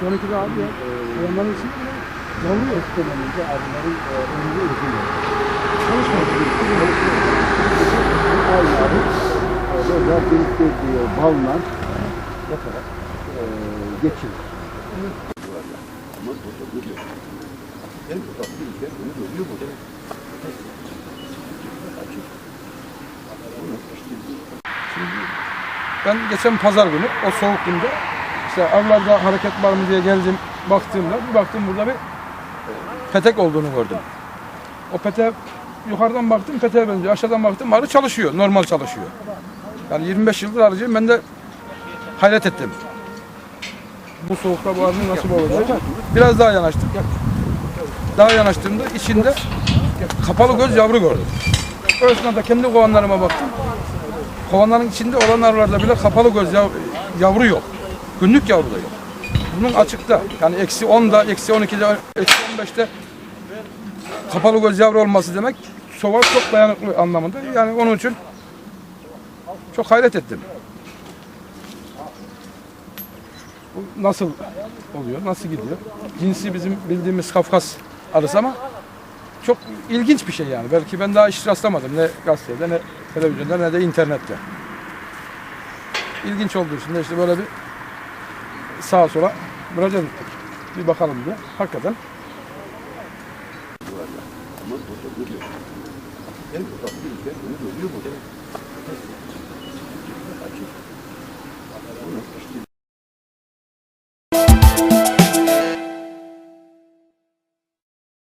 getir abi ya. Hayvanların içinde bile yavru yok. Döneminde arıların e, ömrü uzun. Çalışmadı. Aynı arı e, böyle biriktirdiği o balla yaparak e, burada duruyor. Ufak bir ülke bunu burada. Ben geçen pazar günü o soğuk günde işte avlarda hareket var mı diye geldim baktığımda bir baktım burada bir petek olduğunu gördüm. O pete yukarıdan baktım peteğe benziyor. Aşağıdan baktım arı çalışıyor. Normal çalışıyor. Yani 25 yıldır arıcıyım. Ben de hayret ettim. Bu soğukta bu arının nasıl olacak? Biraz daha yanaştık. Daha yanaştığımda içinde kapalı göz yavru gördüm. O esnada kendi kovanlarıma baktım. Kovanların içinde olan arılarda bile kapalı göz yav- yavru yok. Günlük yavru da yok. Bunun açıkta yani eksi 10'da, eksi 12'de, eksi 15'te kapalı göz yavru olması demek sova çok dayanıklı anlamında. Yani onun için çok hayret ettim. Bu nasıl oluyor, nasıl gidiyor? Cinsi bizim bildiğimiz Kafkas arısı ama çok ilginç bir şey yani. Belki ben daha hiç rastlamadım. Ne gazetede, ne televizyonda, ne de internette. İlginç olduğu için de işte böyle bir sağa sola müracaat ettik. Bir bakalım diye. Hakikaten Ama burada duruyor. En ufak bir ülke bunu görüyor burada.